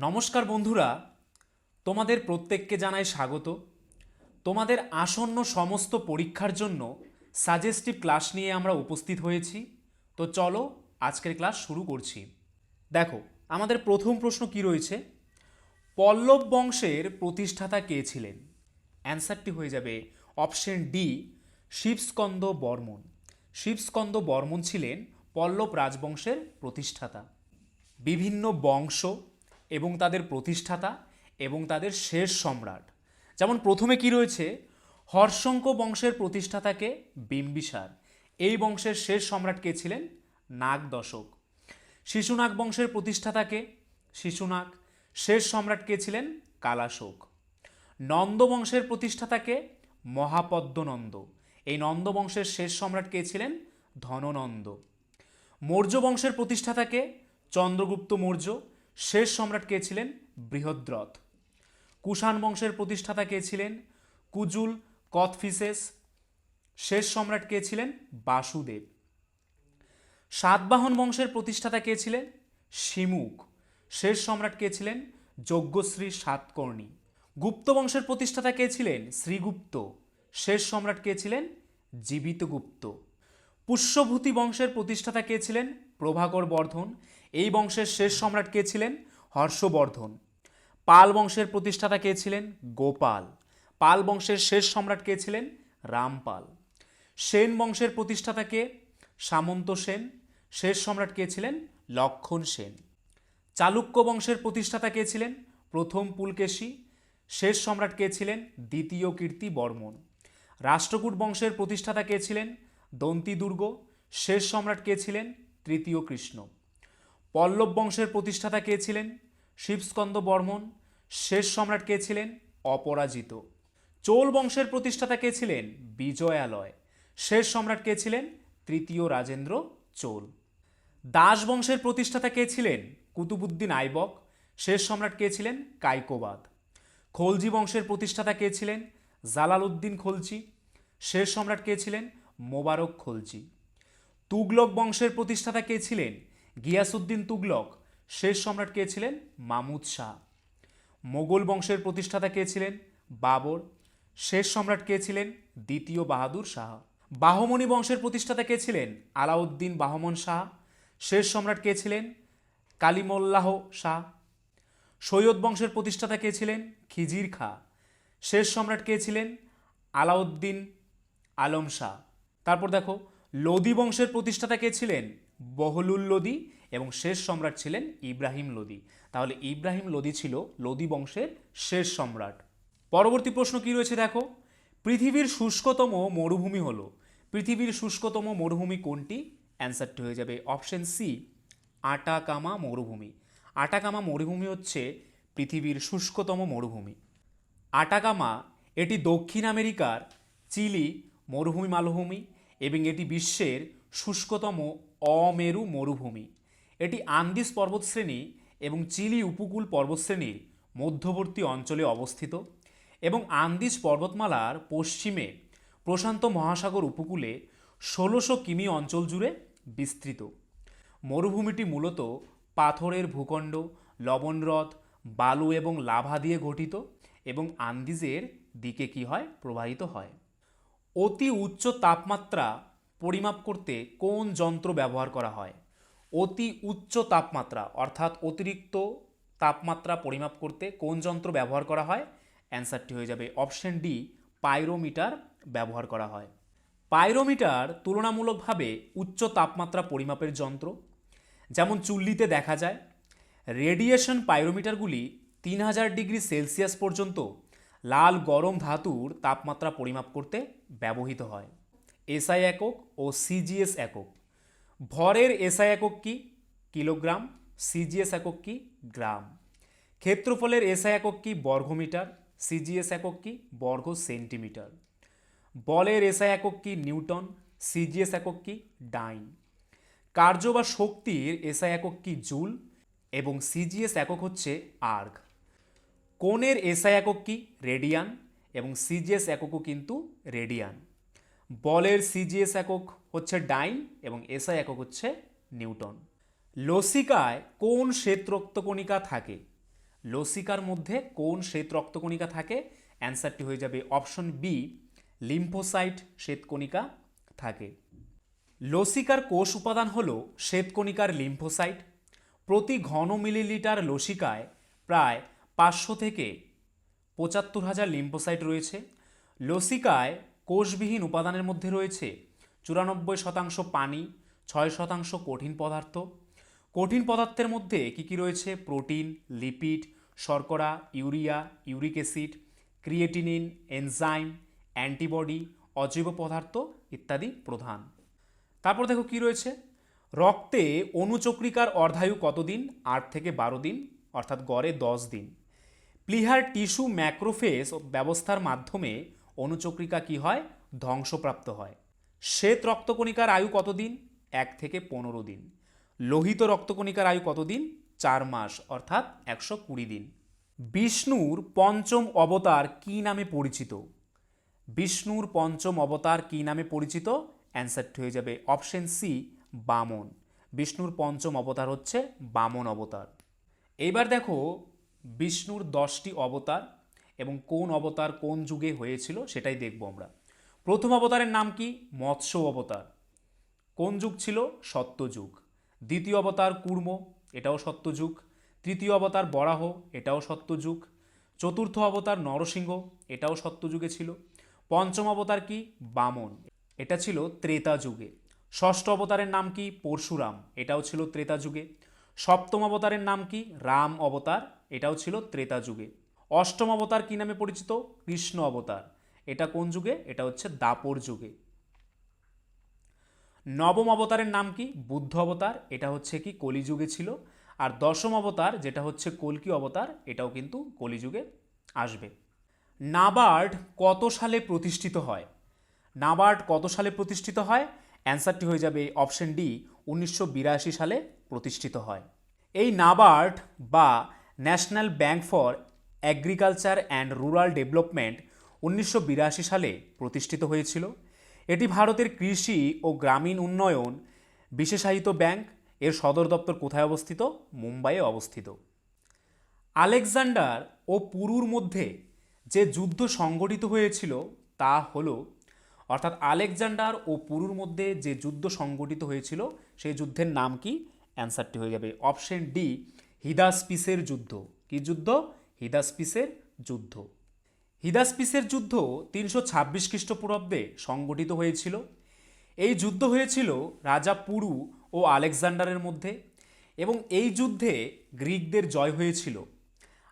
নমস্কার বন্ধুরা, তোমাদের প্রত্যেককে জানাই স্বাগত। তোমাদের আসন্ন সমস্ত পরীক্ষার জন্য সাজেস্টিভ ক্লাস নিয়ে আমরা উপস্থিত হয়েছি। তো চলো আজকের ক্লাস শুরু করছি। দেখো, আমাদের প্রথম প্রশ্ন কি রয়েছে? পল্লব বংশের প্রতিষ্ঠাতা কে ছিলেন? অ্যান্সারটি হয়ে যাবে অপশন ডি, শিবস্কন্দ বর্মন। শিবস্কন্দ বর্মন ছিলেন পল্লব রাজবংশের প্রতিষ্ঠাতা। বিভিন্ন বংশ এবং তাদের প্রতিষ্ঠাতা এবং তাদের শেষ সম্রাট। যেমন প্রথমে কি রয়েছে? হর্ষঙ্ক বংশের প্রতিষ্ঠাতাকে বিম্বিসার। এই বংশের শেষ সম্রাট কে ছিলেন? নাগ দশক শিশুনাগ বংশের প্রতিষ্ঠাতাকে শিশুনাগ। শেষ সম্রাট কে ছিলেন? কালাশোক। নন্দ বংশের প্রতিষ্ঠাতাকে মহাপদ্মনন্দ। এই নন্দ বংশের শেষ সম্রাট কে ছিলেন? ধননন্দ। মৌর্য বংশের প্রতিষ্ঠাতাকে চন্দ্রগুপ্ত মৌর্য। শেষ সম্রাট কে ছিলেন? বৃহদ্রথ। কুষাণ বংশের প্রতিষ্ঠাতা কে ছিলেন? কুজুল কথফিসেস শেষ সম্রাট কে ছিলেন? বাসুদেব। সাতবাহন বংশের প্রতিষ্ঠাতা কে ছিলেন? শিমুখ শেষ সম্রাট কে ছিলেন? যজ্ঞশ্রী সাতকর্ণী। গুপ্ত বংশের প্রতিষ্ঠাতা কে ছিলেন? শ্রীগুপ্ত। শেষ সম্রাট কে ছিলেন? জীবিতগুপ্ত। পুষ্যভূতি বংশের প্রতিষ্ঠাতা কে ছিলেন? প্রভাকর বর্ধন। এই বংশের শেষ সম্রাট কে ছিলেন? হর্ষবর্ধন। পাল বংশের প্রতিষ্ঠাতা কে ছিলেন? গোপাল। পাল বংশের শেষ সম্রাট কে ছিলেন? রামপাল। সেন বংশের প্রতিষ্ঠাতা কে? সামন্ত সেন। শেষ সম্রাট কে ছিলেন? লক্ষণ সেন। চালুক্য বংশের প্রতিষ্ঠাতা কে ছিলেন? প্রথম পুলকেশী। শেষ সম্রাট কে ছিলেন? দ্বিতীয় কীর্তি বর্মন। রাষ্ট্রকূট বংশের প্রতিষ্ঠাতা কে ছিলেন? দন্তি দুর্গ শেষ সম্রাট কে ছিলেন? তৃতীয় কৃষ্ণ। পল্লব বংশের প্রতিষ্ঠাতা কে ছিলেন? শিবস্কন্দ বর্মন। শেষ সম্রাট কে ছিলেন? অপরাজিত। চোল বংশের প্রতিষ্ঠাতা কে ছিলেন? বিজয়ালয়। শেষ সম্রাট কে ছিলেন? তৃতীয় রাজেন্দ্র চোল। দাস বংশের প্রতিষ্ঠাতা কে ছিলেন? কুতুবুদ্দিন আইবক। শেষ সম্রাট কে ছিলেন? কাইকোবাদ। খলজি বংশের প্রতিষ্ঠাতা কে ছিলেন? জালালউদ্দিন খলজি। শেষ সম্রাট কে ছিলেন? মোবারক খলজি। তুগলক বংশের প্রতিষ্ঠাতা কে ছিলেন? গিয়াসুদ্দিন তুগলক, শেষ সম্রাট কে ছিলেন? মামুদ শাহ। মোগল বংশের প্রতিষ্ঠাতা কে ছিলেন? বাবর। শেষ সম্রাট কে ছিলেন? দ্বিতীয় বাহাদুর শাহ। বাহমনি বংশের প্রতিষ্ঠাতা কে ছিলেন? আলাউদ্দিন বাহমন শাহ। শেষ সম্রাট কে ছিলেন? কালিমল্লাহ শাহ। সৈয়দ বংশের প্রতিষ্ঠাতা কে ছিলেন? খিজির খা। শেষ সম্রাট কে ছিলেন? আলাউদ্দিন আলম শাহ। তারপর দেখো লোদি বংশের প্রতিষ্ঠাতা কে ছিলেন? বহলুল লোদি এবং শেষ সম্রাট ছিলেন ইব্রাহিম লোদি। তাহলে ইব্রাহিম লোদি ছিল লোদি বংশের শেষ সম্রাট। পরবর্তী প্রশ্ন কি রয়েছে দেখো? পৃথিবীর শুষ্কতম মরুভূমি হলো। পৃথিবীর শুষ্কতম মরুভূমি কোনটি? অ্যান্সারটি হয়ে যাবে অপশন সি আটাকামা মরুভূমি। আটাকামা মরুভূমি হচ্ছে পৃথিবীর শুষ্কতম মরুভূমি। আটাকামা, এটি দক্ষিণ আমেরিকার চিলি মরুভূমি মালভূমি এবং এটি বিশ্বের শুষ্কতম অমেরু মরুভূমি। এটি আন্দিস পর্বতশ্রেণী এবং চিলি উপকূল পর্বতশ্রেণীর মধ্যবর্তী অঞ্চলে অবস্থিত এবং আন্দিজ পর্বতমালার পশ্চিমে প্রশান্ত মহাসাগর উপকূলে ষোলোশো কিমি অঞ্চল জুড়ে বিস্তৃত। মরুভূমিটি মূলত পাথরের ভূখণ্ড, লবণরথ, বালু এবং লাভা দিয়ে গঠিত এবং আন্দিজের দিকে কি হয়, প্রবাহিত হয়। অতি উচ্চ তাপমাত্রা পরিমাপ করতে কোন যন্ত্র ব্যবহার করা হয়? অতি উচ্চ তাপমাত্রা, অর্থাৎ অতিরিক্ত তাপমাত্রা পরিমাপ করতে কোন যন্ত্র ব্যবহার করা হয়? অ্যান্সারটি হয়ে যাবে অপশন ডি, পাইরোমিটার ব্যবহার করা হয়। পাইরোমিটার তুলনামূলকভাবে উচ্চ তাপমাত্রা পরিমাপের যন্ত্র। যেমন চুল্লিতে দেখা যায়, রেডিয়েশন পাইরোমিটারগুলি তিন হাজার ডিগ্রি সেলসিয়াস পর্যন্ত লাল গরম ধাতুর তাপমাত্রা পরিমাপ করতে ব্যবহৃত হয়। এসআই একক ও সিজিএস একক। ভরের এসআই একক কি? কিলোগ্রাম। সিজিএস একক কি? গ্রাম। ক্ষেত্রফলের এসআই একক কি? বর্গমিটার। সিজিএস একক কি? বর্গ সেন্টিমিটার। বলের এসআই একক কি? নিউটন। সিজিএস একক কি? ডাইন। কার্য বা শক্তির এসআই একক কি? জুল এবং সিজিএস একক হচ্ছে আর্গ। কোণের এসআই একক কি? রেডিয়ান এবং সিজিএস এককও কিন্তু রেডিয়ান। বলের সিজিএস একক হচ্ছে ডাইন এবং এসআই একক হচ্ছে নিউটন। লসিকায় কোন শ্বেত রক্তকণিকা থাকে? লসিকার মধ্যে কোন শ্বেত রক্তকণিকা থাকে? অ্যান্সারটি হয়ে যাবে অপশন বি লিম্ফোসাইট শ্বেতকণিকা থাকে। লসিকার কোষ উপাদান হল শ্বেতকণিকার লিম্ফোসাইট। প্রতি ঘন মিলিলিটার লসিকায় প্রায় পাঁচশো থেকে পঁচাত্তর হাজার লিম্ফোসাইট রয়েছে। লসিকায় কোষবিহীন উপাদানের মধ্যে রয়েছে চুরানব্বই শতাংশ পানি, ছয় শতাংশ কঠিন পদার্থ। কঠিন পদার্থের মধ্যে কী কী রয়েছে? প্রোটিন, লিপিড, শর্করা, urea, uric acid, creatinine, enzyme, antibody, অজৈব পদার্থ ইত্যাদি প্রধান। তারপর দেখো কি রয়েছে? রক্তে অনুচক্রিকার অর্ধায়ু কতদিন? আট থেকে বারো দিন, অর্থাৎ গড়ে দশ দিন। প্লিহার টিস্যু ম্যাক্রোফেস ব্যবস্থার মাধ্যমে অনুচক্রিকা কি হয়? ধ্বংসপ্রাপ্ত হয়। শ্বেত রক্তকণিকার আয়ু কতদিন? এক থেকে পনেরো দিন। লোহিত রক্তকণিকার আয়ু কতদিন? চার মাস, অর্থাৎ একশো কুড়ি দিন। বিষ্ণুর পঞ্চম অবতার কি নামে পরিচিত? বিষ্ণুর পঞ্চম অবতার কি নামে পরিচিত? অ্যান্সারটি হয়ে যাবে অপশন সি, বামন। বিষ্ণুর পঞ্চম অবতার হচ্ছে বামন অবতার। এইবার দেখো বিষ্ণুর দশটি অবতার এবং কোন অবতার কোন যুগে হয়েছিল সেটাই দেখব আমরা। প্রথম অবতারের নাম কি? মৎস্য অবতার। কোন যুগ ছিল? সত্যযুগ দ্বিতীয় অবতার কুর্ম, এটাও সত্যযুগ তৃতীয় অবতার বরাহ, এটাও সত্যযুগ চতুর্থ অবতার নরসিংহ, এটাও সত্যযুগে ছিল। পঞ্চম অবতার কি? বামন। এটা ছিল ত্রেতা যুগে। ষষ্ঠ অবতারের নাম কি? পরশুরাম, এটাও ছিল ত্রেতা যুগে। সপ্তম অবতারের নাম কি? রাম অবতার, এটাও ছিল ত্রেতা যুগে। অষ্টম অবতার কি নামে পরিচিত? কৃষ্ণ অবতার। এটা কোন যুগে? এটা হচ্ছে দাপর যুগে। নবম অবতারের নাম কি? বুদ্ধ অবতার। এটা হচ্ছে কি? কলিযুগে ছিল। আর দশম অবতার, যেটা হচ্ছে কলকি অবতার, এটাও কিন্তু কলিযুগে আসবে। নাবার্ড কত সালে প্রতিষ্ঠিত হয়? নাবার্ড কত সালে প্রতিষ্ঠিত হয়? অ্যান্সারটি হয়ে যাবে অপশন ডি, উনিশশো বিরাশি সালে প্রতিষ্ঠিত হয়। এই নাবার্ড বা national bank for agriculture and rural development উনিশশো বিরাশি সালে প্রতিষ্ঠিত হয়েছিল। এটি ভারতের কৃষি ও গ্রামীণ উন্নয়ন বিশেষায়িত ব্যাংক। এর সদর দপ্তর কোথায় অবস্থিত? মুম্বাইয়ে অবস্থিত। আলেকজান্ডার ও পুরুর মধ্যে যে যুদ্ধ সংগঠিত হয়েছিল তা হলো, অর্থাৎ আলেকজান্ডার ও পুরুর মধ্যে যে যুদ্ধ সংগঠিত হয়েছিল, সেই যুদ্ধের নাম কি? অ্যান্সারটি হয়ে যাবে। অপশন ডি হিদাসপিসের যুদ্ধ। কি যুদ্ধ? হিদাসপিসের যুদ্ধ। হিদাসপিসের যুদ্ধ তিনশো ছাব্বিশ খ্রিস্টপূর্বাব্দে সংগঠিত হয়েছিল। এই যুদ্ধ হয়েছিল রাজা পুরু ও আলেকজান্ডারের মধ্যে এবং এই যুদ্ধে গ্রিকদের জয় হয়েছিল।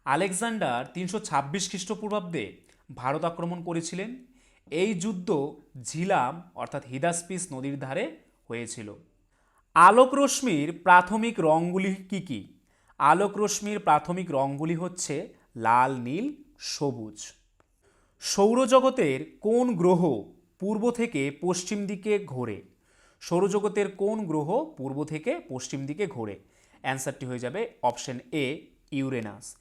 আলেকজান্ডার তিনশো ছাব্বিশ খ্রিস্টপূর্বাব্দে ভারত আক্রমণ করেছিলেন। এই যুদ্ধ ঝিলাম অর্থাৎ হিদাসপিস নদীর ধারে হয়েছিল। আলোক রশ্মির প্রাথমিক রঙগুলি কি কি? আলোক রশ্মির প্রাথমিক রঙগুলি হচ্ছে লাল, নীল, সবুজ। সৌরজগতের কোন গ্রহ পূর্ব থেকে পশ্চিম দিকে ঘোরে? সৌরজগতের কোন গ্রহ পূর্ব থেকে পশ্চিম দিকে ঘোরে? অ্যান্সারটি হয়ে যাবে অপশন এ, ইউরেনাস।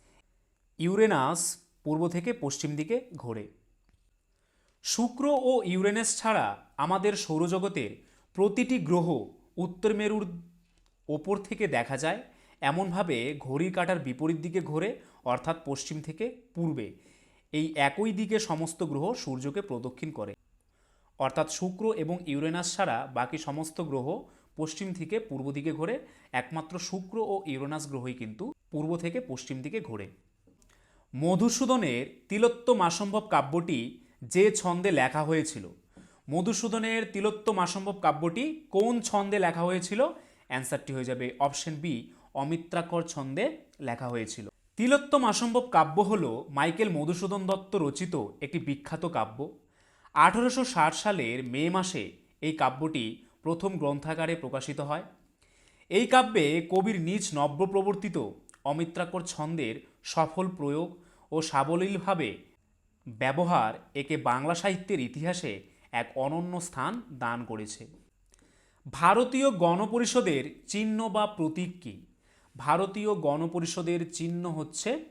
ইউরেনাস পূর্ব থেকে পশ্চিম দিকে ঘোরে। শুক্র ও ইউরেনাস ছাড়া আমাদের সৌরজগতের প্রতিটি গ্রহ উত্তর মেরুর ওপর থেকে দেখা যায়, এমনভাবে ঘড়ির কাটার বিপরীত দিকে ঘোরে অর্থাৎ পশ্চিম থেকে পূর্বে, এই একই দিকে সমস্ত গ্রহ সূর্যকে প্রদক্ষিণ করে। অর্থাৎ শুক্র এবং ইউরেনাস ছাড়া বাকি সমস্ত গ্রহ পশ্চিম থেকে পূর্ব দিকে ঘোরে, একমাত্র শুক্র ও ইউরেনাস গ্রহই কিন্তু পূর্ব থেকে পশ্চিম দিকে ঘোরে। মধুসূদনের তিলোত্ত মাসম্ভব কাব্যটি যে ছন্দে লেখা হয়েছিল, মধুসূদনের তিলোত্ত মাসম্ভব কাব্যটি কোন ছন্দে লেখা হয়েছিল? অ্যান্সারটি হয়ে যাবে অপশন বি, অমিত্রাকর ছন্দে লেখা হয়েছিল। তিলোত্ত মাসম্ভব কাব্য হল মাইকেল মধুসূদন দত্ত রচিত একটি বিখ্যাত কাব্য। আঠারোশো ষাট সালের মে মাসে এই কাব্যটি প্রথম গ্রন্থাগারে প্রকাশিত হয়। এই কাব্যে কবির নিজ নব্য প্রবর্তিত অমিত্রাকর ছন্দের সফল প্রয়োগ ও সাবলীলভাবে ব্যবহার একে বাংলা সাহিত্যের ইতিহাসে এক অনন্য স্থান দান করেছে। ভারতীয় গণপরিষদের চিহ্ন বা প্রতীক কী? ভারতীয় গণপরিষদের চিহ্ন হচ্ছে,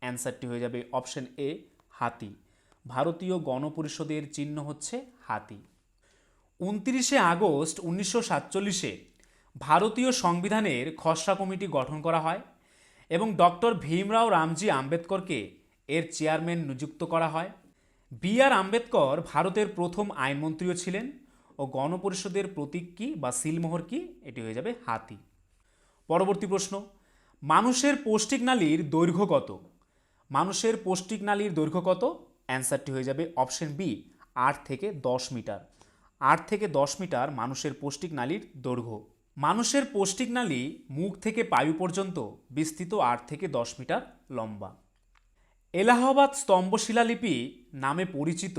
অ্যান্সারটি হয়ে যাবে অপশন এ, হাতি। ভারতীয় গণপরিষদের চিহ্ন হচ্ছে হাতি। উনত্রিশে আগস্ট উনিশশো সাতচল্লিশে ভারতীয় সংবিধানের খসড়া কমিটি গঠন করা হয় এবং ডক্টর ভীমরাও রামজি আম্বেদকরকে এর চেয়ারম্যান নিযুক্ত করা হয়। বি আর আম্বেদকর ভারতের প্রথম আইনমন্ত্রীও ছিলেন ও গণপরিষদের প্রতীক কী বা সিলমোহর কী, এটি হয়ে যাবে হাতি। পরবর্তী প্রশ্ন, মানুষের পৌষ্টিক নালীর দৈর্ঘ্য কত? মানুষের পৌষ্টিক নালীর দৈর্ঘ্য কত? অ্যান্সারটি হয়ে যাবে অপশন বি, আট থেকে দশ মিটার। আট থেকে দশ মিটার মানুষের পৌষ্টিক নালীর দৈর্ঘ্য। মানুষের পৌষ্টিক নালী মুখ থেকে পায়ু পর্যন্ত বিস্তৃত আট থেকে দশ মিটার লম্বা। এলাহাবাদ স্তম্ভ শিলালিপি নামে পরিচিত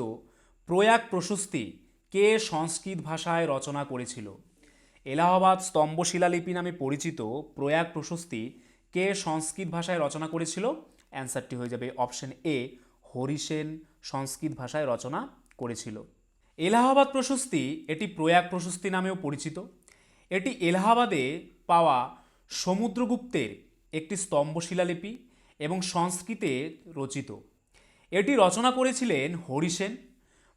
প্রয়াগ প্রশস্তি কে সংস্কৃত ভাষায় রচনা করেছিল? এলাহাবাদ স্তম্ভ শিলালিপি নামে পরিচিত প্রয়াগ প্রশস্তি কে সংস্কৃত ভাষায় রচনা করেছিল? অ্যান্সারটি হয়ে যাবে অপশন এ, হরিসেন সংস্কৃত ভাষায় রচনা করেছিল। এলাহাবাদ প্রশস্তি এটি প্রয়াগ প্রশস্তি নামেও পরিচিত। এটি এলাহাবাদে পাওয়া সমুদ্রগুপ্তের একটি স্তম্ভ শিলালিপি এবং সংস্কৃতে রচিত। এটি রচনা করেছিলেন হরিসেন।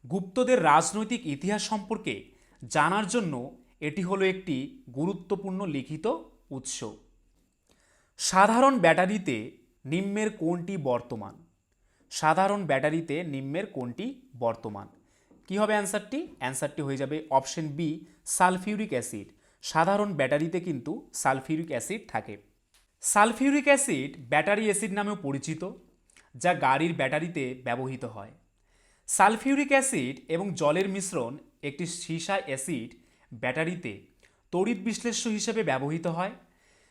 গুপ্তদের রাজনৈতিক ইতিহাস সম্পর্কে জানার জন্য এটি হলো একটি গুরুত্বপূর্ণ লিখিত উৎস। সাধারণ ব্যাটারিতে নিম্নের কোনটি বর্তমান? সাধারণ ব্যাটারিতে নিম্নের কোনটি বর্তমান? কি হবে অ্যান্সারটি? অ্যান্সারটি হয়ে যাবে অপশন বি, সালফিউরিক অ্যাসিড। সাধারণ ব্যাটারিতে কিন্তু সালফিউরিক অ্যাসিড থাকে। সালফিউরিক অ্যাসিড ব্যাটারি অ্যাসিড নামেও পরিচিত, যা গাড়ির ব্যাটারিতে ব্যবহৃত হয়। সালফিউরিক অ্যাসিড এবং জলের মিশ্রণ একটি সীসা অ্যাসিড ব্যাটারিতে তড়িৎ বিশ্লেষ্য হিসেবে ব্যবহৃত হয়।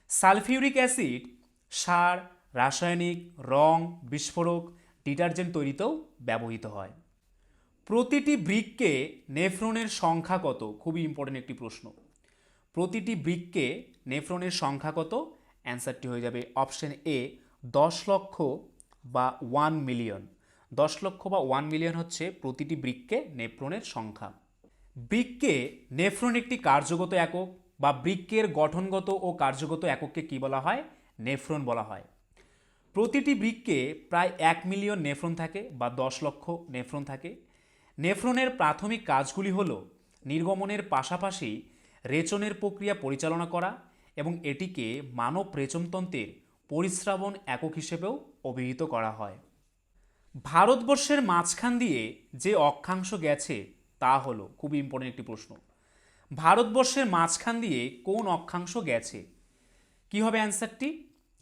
সালফিউরিক অ্যাসিড সার, রাসায়নিক, রং, বিস্ফোরক, ডিটারজেন্ট তৈরিতেও ব্যবহৃত হয়। প্রতিটি বৃক্কে নেফ্রনের সংখ্যা কত? খুবই ইম্পর্টেন্ট একটি প্রশ্ন। প্রতিটি বৃক্কে নেফ্রনের সংখ্যা কত? অ্যান্সারটি হয়ে যাবে অপশন এ, দশ লক্ষ বা ওয়ান মিলিয়ন দশ লক্ষ বা ওয়ান মিলিয়ন হচ্ছে প্রতিটি বৃক্কে নেফ্রনের সংখ্যা। বৃক্কে নেফ্রন একটি কার্যগত একক বা বৃক্কের গঠনগত ও কার্যগত একককে কী বলা হয়? নেফ্রন বলা হয়। প্রতিটি বৃক্কে প্রায় এক মিলিয়ন নেফ্রন থাকে বা দশ লক্ষ নেফ্রন থাকে। নেফ্রনের প্রাথমিক কাজগুলি হল নির্গমনের পাশাপাশি রেচনের প্রক্রিয়া পরিচালনা করা এবং এটিকে মানব রেচনতন্ত্রের পরিশ্রাবণ একক হিসেবেও অভিহিত করা হয়। ভারতবর্ষের মাঝখান দিয়ে যে অক্ষাংশ গেছে তা হলো খুব ইম্পর্টেন্ট একটি প্রশ্ন। ভারতবর্ষের মাঝখান দিয়ে কোন অক্ষাংশ গেছে? কি হবে অ্যান্সারটি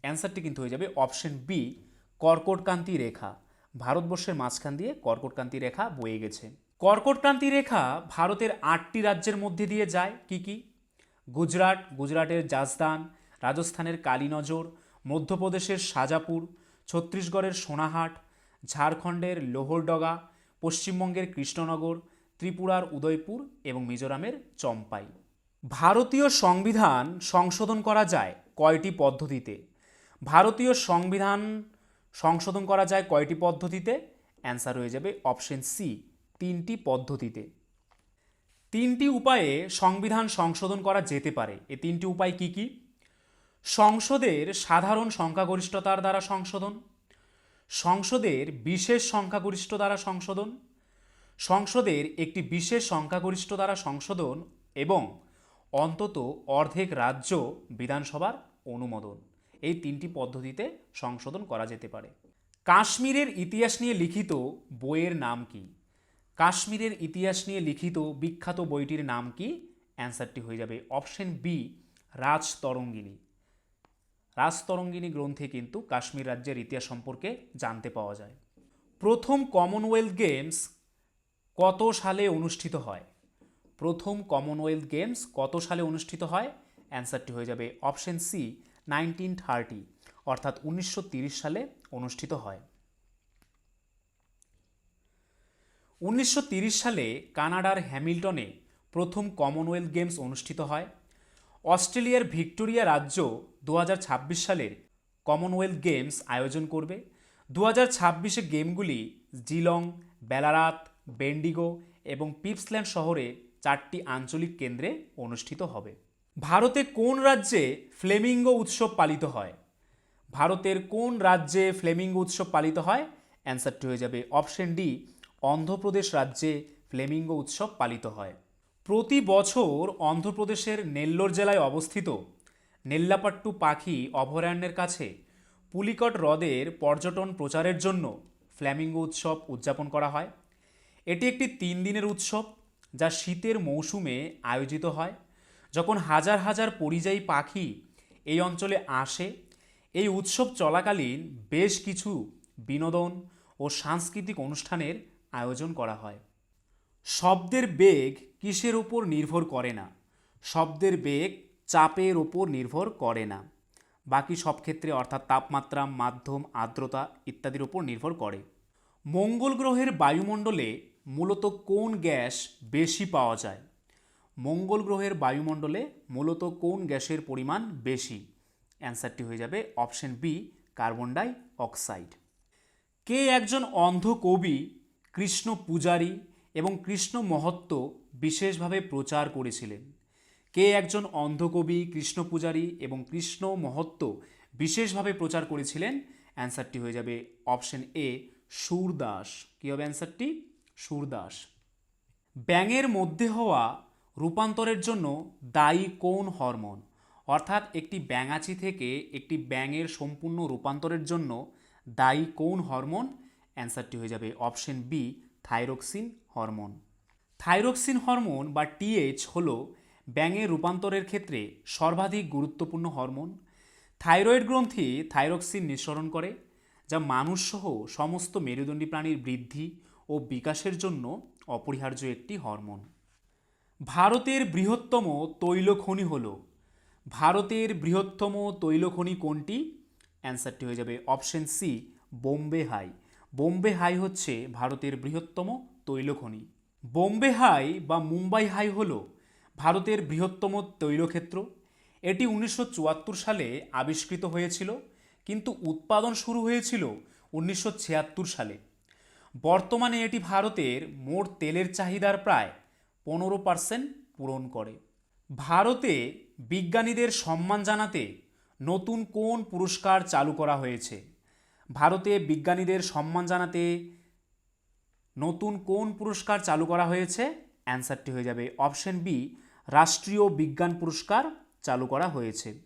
অ্যান্সারটি কিন্তু হয়ে যাবে অপশন বি কর্কটকান্তি রেখা। ভারতবর্ষের মাঝখান দিয়ে কর্কটকান্তি রেখা বয়ে গেছে। কর্কটক্রান্তি রেখা ভারতের আটটি রাজ্যের মধ্যে দিয়ে যায়। কি কি? গুজরাট, গুজরাটের জাজদান রাজস্থানের কালীনজর, মধ্যপ্রদেশের সাজাপুর ছত্তিশগড়ের সোনাহাট, ঝাড়খণ্ডের লোহরডগা, পশ্চিমবঙ্গের কৃষ্ণনগর ত্রিপুরার উদয়পুর এবং মিজোরামের চম্পাই। ভারতীয় সংবিধান সংশোধন করা যায় কয়টি পদ্ধতিতে? ভারতীয় সংবিধান সংশোধন করা যায় কয়টি পদ্ধতিতে? অ্যান্সার হয়ে যাবে অপশন সি, তিনটি পদ্ধতিতে। তিনটি উপায়ে সংবিধান সংশোধন করা যেতে পারে। এই তিনটি উপায় কি কি? সংসদের সাধারণ সংখ্যাগরিষ্ঠতার দ্বারা সংশোধন। সংসদের বিশেষ সংখ্যাগরিষ্ঠ দ্বারা সংশোধন। সংসদের একটি বিশেষ সংখ্যাগরিষ্ঠ দ্বারা সংশোধন এবং অন্তত অর্ধেক রাজ্য বিধানসভার অনুমোদন। এই তিনটি পদ্ধতিতে সংশোধন করা যেতে পারে। কাশ্মীরের ইতিহাস নিয়ে লিখিত বইয়ের নাম কি? কাশ্মীরের ইতিহাস নিয়ে লিখিত বিখ্যাত বইটির নাম কি? অ্যান্সারটি হয়ে যাবে অপশন বি, রাজতরঙ্গিনী। রাজতরঙ্গিনী গ্রন্থে কিন্তু কাশ্মীর রাজ্যের ইতিহাস সম্পর্কে জানতে পাওয়া যায়। প্রথম কমনওয়েলথ গেমস কত সালে অনুষ্ঠিত হয়? প্রথম কমনওয়েলথ গেমস কত সালে অনুষ্ঠিত হয়? অ্যান্সারটি হয়ে যাবে অপশন সি নাইনটিন থার্টি অর্থাৎ উনিশশো সালে অনুষ্ঠিত হয়। উনিশশো সালে কানাডার হ্যামিল্টনে প্রথম কমনওয়েলথ গেমস অনুষ্ঠিত হয়। অস্ট্রেলিয়ার ভিক্টোরিয়া রাজ্য দু হাজার ছাব্বিশ সালের কমনওয়েলথ গেমস আয়োজন করবে। দু হাজার ছাব্বিশে গেমগুলি জিলং, বেলারাত বেন্ডিগো এবং পিপসল্যান্ড শহরে চারটি আঞ্চলিক কেন্দ্রে অনুষ্ঠিত হবে। ভারতে কোন রাজ্যে ফ্লেমিঙ্গো উৎসব পালিত হয়? ভারতের কোন রাজ্যে ফ্লেমিঙ্গো উৎসব পালিত হয়? অ্যান্সারটি হয়ে যাবে অপশন ডি, অন্ধ্রপ্রদেশ রাজ্যে ফ্লেমিঙ্গো উৎসব পালিত হয়। প্রতি বছর অন্ধ্রপ্রদেশের নেল্লোর জেলায় অবস্থিত নেল্লাপাট্টু পাখি অভয়ারণ্যের কাছে পুলিকট হ্রদের পর্যটন প্রচারের জন্য ফ্ল্যামিঙ্গো উৎসব উদযাপন করা হয়। এটি একটি তিন দিনের উৎসব যা শীতের মৌসুমে আয়োজিত হয়। যখন হাজার হাজার পরিযায়ী পাখি এই অঞ্চলে আসে, এই উৎসব চলাকালীন বেশ কিছু বিনোদন ও সাংস্কৃতিক অনুষ্ঠানের আয়োজন করা হয়। শব্দের বেগ কিসের উপর নির্ভর করে না? শব্দের বেগ চাপের ওপর নির্ভর করে না। বাকি সব ক্ষেত্রে অর্থাৎ তাপমাত্রা, মাধ্যম, আর্দ্রতা ইত্যাদির উপর নির্ভর করে। মঙ্গল গ্রহের বায়ুমণ্ডলে মূলত কোন গ্যাস বেশি পাওয়া যায়? মঙ্গল গ্রহের বায়ুমণ্ডলে মূলত কোন গ্যাসের পরিমাণ বেশি? অ্যান্সারটি হয়ে যাবে option B, carbon dioxide. কে একজন অন্ধ কবি, কৃষ্ণ পূজারী এবং কৃষ্ণ মহত্ব বিশেষভাবে প্রচার করেছিলেন? কে একজন অন্ধ কবি, কৃষ্ণ পূজারী এবং কৃষ্ণ মহত্ব বিশেষভাবে প্রচার করেছিলেন? অ্যান্সারটি হয়ে যাবে অপশন এ, সুরদাস। কী হবে অ্যান্সারটি? সুরদাস। ব্যাঙের মধ্যে হওয়া রূপান্তরের জন্য দায়ী কোন হরমোন? অর্থাৎ একটি ব্যাঙাচি থেকে একটি ব্যাঙের সম্পূর্ণ রূপান্তরের জন্য দায়ী কোন হরমোন? অ্যান্সারটি হয়ে যাবে option B, thyroxine hormone. Thyroxine hormone বা টিএইচ হল ব্যাঙের রূপান্তরের ক্ষেত্রে সর্বাধিক গুরুত্বপূর্ণ হরমোন। থাইরয়েড গ্রন্থি থাইরক্সিন নিঃসরণ করে, যা মানুষসহ সমস্ত মেরুদণ্ডী প্রাণীর বৃদ্ধি ও বিকাশের জন্য অপরিহার্য একটি হরমোন। ভারতের বৃহত্তম তৈল খনি হল, ভারতের বৃহত্তম তৈল খনি কোনটি অ্যান্সারটি হয়ে যাবে option C Bombay High. Bombay High হচ্ছে ভারতের বৃহত্তম তৈল খনি বোম্বে হাই বা মুম্বাই হাই হল ভারতের বৃহত্তম তৈলক্ষেত্র। এটি উনিশশো চুয়াত্তর সালে আবিষ্কৃত হয়েছিল, কিন্তু উৎপাদন শুরু হয়েছিল উনিশশো ছিয়াত্তর সালে। বর্তমানে এটি ভারতের মোট তেলের চাহিদার প্রায় পনেরো পার্সেন্ট পূরণ করে। ভারতে বিজ্ঞানীদের সম্মান জানাতে নতুন কোন পুরস্কার চালু করা হয়েছে? ভারতে বিজ্ঞানীদের সম্মান জানাতে নতুন কোন পুরস্কার চালু করা হয়েছে? অ্যান্সারটি হয়ে যাবে অপশন বি, রাষ্ট্রীয় বিজ্ঞান পুরস্কার চালু করা হয়েছে।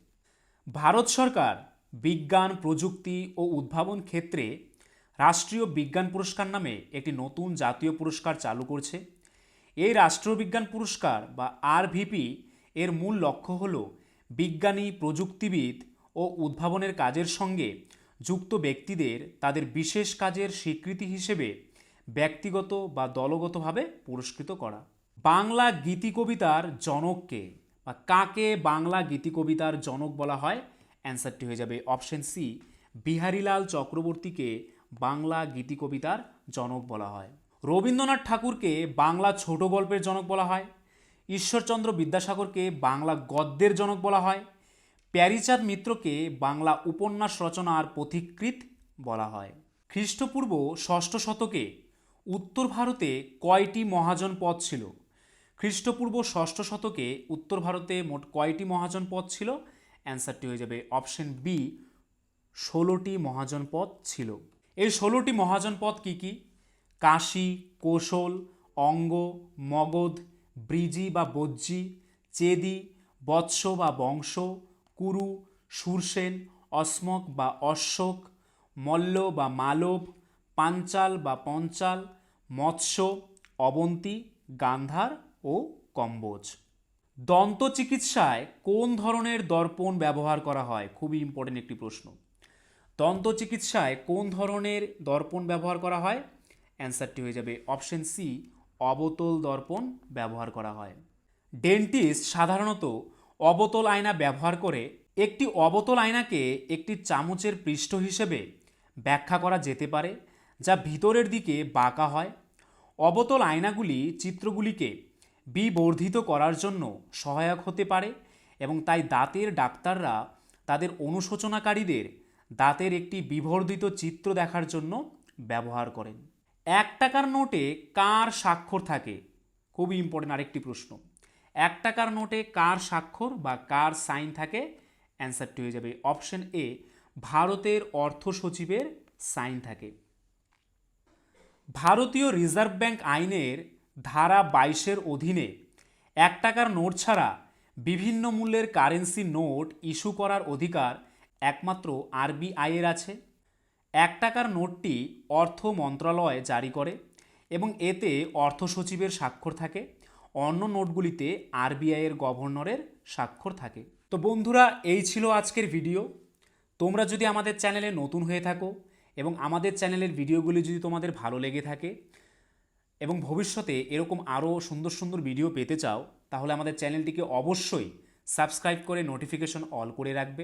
ভারত সরকার বিজ্ঞান, প্রযুক্তি ও উদ্ভাবন ক্ষেত্রে রাষ্ট্রীয় বিজ্ঞান পুরস্কার নামে একটি নতুন জাতীয় পুরস্কার চালু করছে। এই রাষ্ট্রবিজ্ঞান পুরস্কার, বা আরভিপি এর মূল লক্ষ্য হল বিজ্ঞানী, প্রযুক্তিবিদ ও উদ্ভাবনের কাজের সঙ্গে যুক্ত ব্যক্তিদের তাদের বিশেষ কাজের স্বীকৃতি হিসেবে ব্যক্তিগত বা দলগতভাবে পুরস্কৃত করা। বাংলা গীতি কবিতার জনককে, বা কাকে বাংলা গীতি কবিতার জনক বলা হয়, অ্যান্সারটি হয়ে যাবে অপশন সি, বিহারীলাল চক্রবর্তীকে বাংলা গীতি কবিতার জনক বলা হয়। রবীন্দ্রনাথ ঠাকুরকে বাংলা ছোট গল্পের জনক বলা হয়। ঈশ্বরচন্দ্র বিদ্যাসাগরকে বাংলা গদ্যের জনক বলা হয়। প্যারিচাঁদ মিত্রকে বাংলা উপন্যাস রচনার পথিকৃৎ বলা হয়। খ্রিস্টপূর্ব ষষ্ঠ শতকে উত্তর ভারতে কয়টি মহাজন পদ ছিল? খ্রিস্টপূর্ব ষষ্ঠ শতকে উত্তর ভারতে মোট কয়টি মহাজন পদ ছিল? অ্যান্সারটি হয়ে যাবে অপশন বি, ষোলোটি মহাজন পদ ছিল। এই ষোলোটি মহাজনপদ কী কী? কাশী, কৌশল, অঙ্গ, মগধ, ব্রিজি বা বজ্জি, চেদি, বৎস বা বংশ, কুরু, সুরসেন, অস্মক বা অশ্বক, মল্ল বা মালব, পাঞ্চাল বা পঞ্চাল, মৎস্য, অবন্তী, গান্ধার ও কম্বোজ। দন্ত চিকিৎসায় কোন ধরনের দর্পণ ব্যবহার করা হয়? খুবই ইম্পর্টেন্ট একটি প্রশ্ন। দন্ত চিকিৎসায় কোন ধরনের দর্পণ ব্যবহার করা হয়? অ্যান্সারটি হয়ে যাবে অপশন সি, অবতল দর্পণ ব্যবহার করা হয়। ডেন্টিস্ট সাধারণত অবতল আয়না ব্যবহার করে একটি অবতল আয়নাকে একটি চামচের পৃষ্ঠ হিসেবে ব্যাখ্যা করা যেতে পারে, যা ভিতরের দিকে বাঁকা হয়। অবতল আয়নাগুলি চিত্রগুলিকে বিবর্ধিত করার জন্য সহায়ক হতে পারে এবং তাই দাঁতের ডাক্তাররা তাদের অনুশোচনাকারীদের দাঁতের একটি বিবর্ধিত চিত্র দেখার জন্য ব্যবহার করেন। এক টাকার নোটে কার স্বাক্ষর থাকে? খুবই ইম্পর্টেন্ট আরেকটি প্রশ্ন। এক টাকার নোটে কার স্বাক্ষর বা কার সাইন থাকে? অ্যান্সারটি হয়ে যাবে অপশন এ ভারতের অর্থ সচিবের সাইন থাকে। ভারতীয় রিজার্ভ ব্যাংক আইনের ধারা বাইশের অধীনে এক টাকার নোট ছাড়া বিভিন্ন মূল্যের কারেন্সি নোট ইস্যু করার অধিকার একমাত্র আরবিআই এর আছে। এক টাকার নোটটি অর্থ মন্ত্রণালয় জারি করে এবং এতে অর্থ সচিবের স্বাক্ষর থাকে। অন্য নোটগুলিতে আরবিআই এর গভর্নরের স্বাক্ষর থাকে। তো বন্ধুরা, এই ছিল আজকের ভিডিও। তোমরা যদি আমাদের চ্যানেলে নতুন হয়ে থাকো এবং আমাদের চ্যানেলের ভিডিওগুলি যদি তোমাদের ভালো লেগে থাকে এবং ভবিষ্যতে এরকম আরও সুন্দর সুন্দর ভিডিও পেতে চাও, তাহলে আমাদের চ্যানেলটিকে অবশ্যই সাবস্ক্রাইব করে নোটিফিকেশন অল করে রাখবে।